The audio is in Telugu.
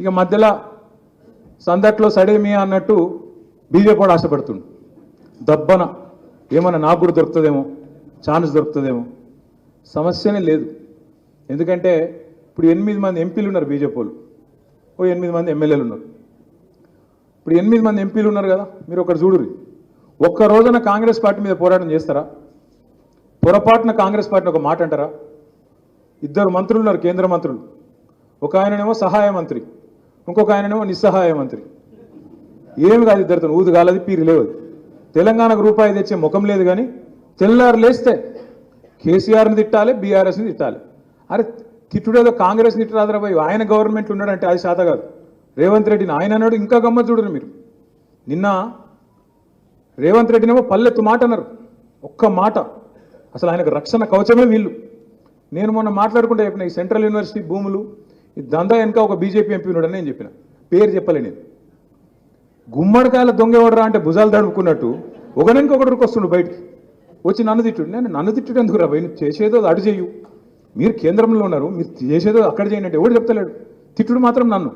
ఇక మధ్యలో సందట్లో సడేమియా అన్నట్టు బీజేపీ వాడు ఆశపడుతుండు. దబ్బన ఏమన్నా నాకు కూడా దొరుకుతుందేమో ఛాన్స్ దొరుకుతుందేమో సమస్యనే లేదు. ఎందుకంటే ఇప్పుడు ఎనిమిది మంది ఎంపీలు ఉన్నారు బీజేపీ వాళ్ళు. ఓ ఎనిమిది మంది ఎమ్మెల్యేలు ఉన్నారు. ఇప్పుడు ఎనిమిది మంది ఎంపీలు ఉన్నారు కదా మీరు ఒకటి చూడుర్రి. ఒక్క రోజున కాంగ్రెస్ పార్టీ మీద పోరాటం చేస్తారా? పొరపాటున కాంగ్రెస్ పార్టీని ఒక మాట అంటారా? ఇద్దరు మంత్రులు ఉన్నారు కేంద్ర మంత్రులు. ఒక ఆయననేమో సహాయ మంత్రి. ఇంకొక ఆయననేమో నిస్సహాయ మంత్రి. ఏమి కాదు ఇద్దరితో ఊదు కాలది పీరి లేవు తెలంగాణకు రూపాయి తెచ్చే ముఖం లేదు కానీ తెల్లారు లేస్తే కేసీఆర్ని తిట్టాలి బీఆర్ఎస్ని తిట్టాలి. అరే తిట్టుడేదో కాంగ్రెస్ తిట్టరాదరా పోయి ఆయన గవర్నమెంట్ ఉన్నాడంటే అది శాత కాదు. రేవంత్ రెడ్డిని ఆయన అన్నాడు ఇంకా గమ్మ చూడరు మీరు. నిన్న రేవంత్ రెడ్డినేమో పల్లెత్తు మాట అన్నారు. ఒక్క మాట. అసలు ఆయనకు రక్షణ కవచమే వీళ్ళు. నేను మొన్న మాట్లాడుకుంటే చెప్పిన ఈ సెంట్రల్ యూనివర్సిటీ భూములు దందా వెనక ఒక బీజేపీ ఎంపీ ఉన్నాడని నేను చెప్పిన. పేరు చెప్పలే నేను గుమ్మడికాయల దొంగ ఎవడరా అంటే భుజాలు తడుపుకున్నట్టు ఒకరికి ఒకరికి వస్తుండు బయటికి. వచ్చి నన్ను తిట్టుడు. నేను నన్ను తిట్టుడు ఎందుకు రా చేసేదో అది అటు మీరు కేంద్రంలో ఉన్నారు. మీరు చేసేదో అక్కడ చేయండి అంటే ఎవడు చెప్తలేడు? తిట్టుడు మాత్రం నన్ను.